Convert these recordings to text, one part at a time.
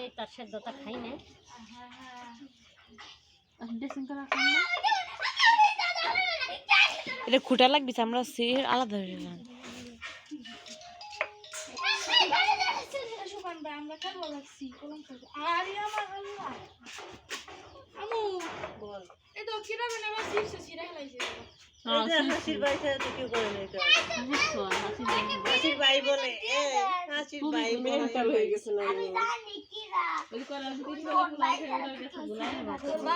আজকে তার সেদ্ধটা খাই না। এটা খুঁটা লাগবে আমরা সে আলাদা হয়ে আমরা কেন লাগছি কলম করতে আরে আমার আল্লাহ আমু বল। এই তো কিরা মানে আবার শীর্ষে ছিঁড়ে হেলাইছে হাসির ভাই সাথে তো কেউ করে নাই। হাসির ভাই বলে এ হাসির ভাই মেন্টাল হয়ে গেছে না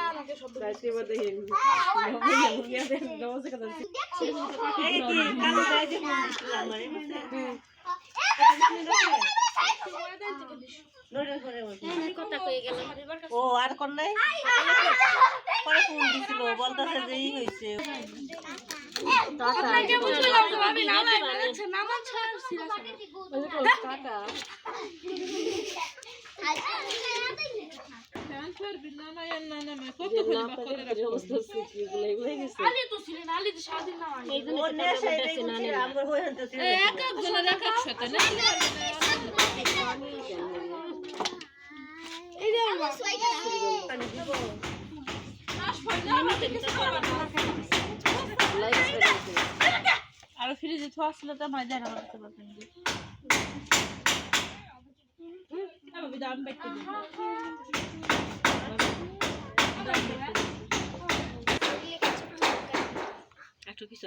আমাকে শব্দ আজকে মধ্যে এই কি কালো গায়ে যে ফোন দিছিল আমারে করে দেন থেকে দিস নড়ে করে কথা কই গেলাম ও আর কোন নাই? পরে ফোন দিছিল বলতাছে যে ই হইছে। এক এক জনের এক এক সাথে না? আর ফ্রিজে থোয়া ছিল তো আমার দেখা করতে পারতেন একটু কিছু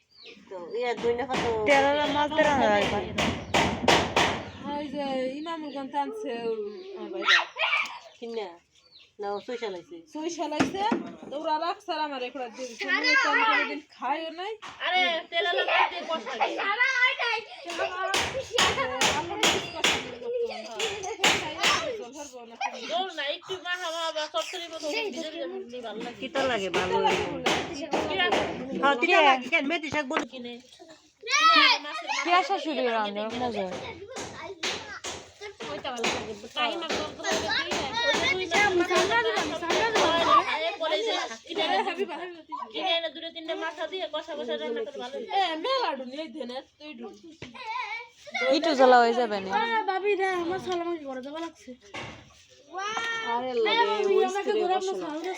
নেই তো ইয়া দুই না কত তেরোটা মাছ দেওয়া হয় ইমামুল গান টানছে কিনা? না সুই চালাইছে। সুই শালাইছে তো ওরা রাখছে আমার একটা দিন খাইও নাই। আরে তেল কষ্ট লাগে জোর না একটু মাখা মাখা ভালো লাগে ভালো হ্যাঁ লাগে। কেন মেথি শাক বল কিনে। পেঁয়া শাশুড়ি রান্না মজা ওইটা ভালো লাগে। টাইম আর দর করে দিই আরে পরে যে কিনে কিনে এনে দুটো তিনটে মাথা দিয়ে কষা কষা রান্না করে ভালো তুই একটু জ্বালা হয়ে যাবে না? ভাবি রে আমার সালামাকে করে দেওয়া লাগছে। আরে লাগে ওই দি। দে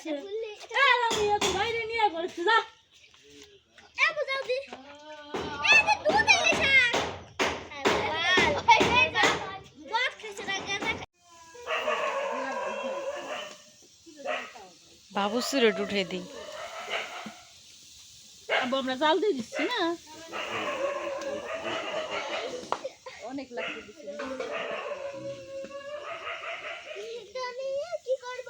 বাবু সুরে উঠে দিই আমরা জাল দিয়ে দিচ্ছি না? অনেক লাগতে দিছে কি করব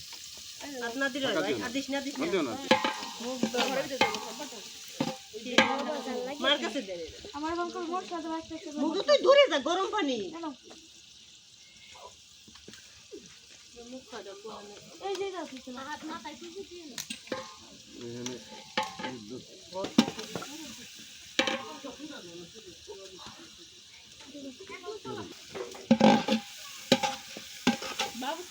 দূরে যা গরম পানি। এই যে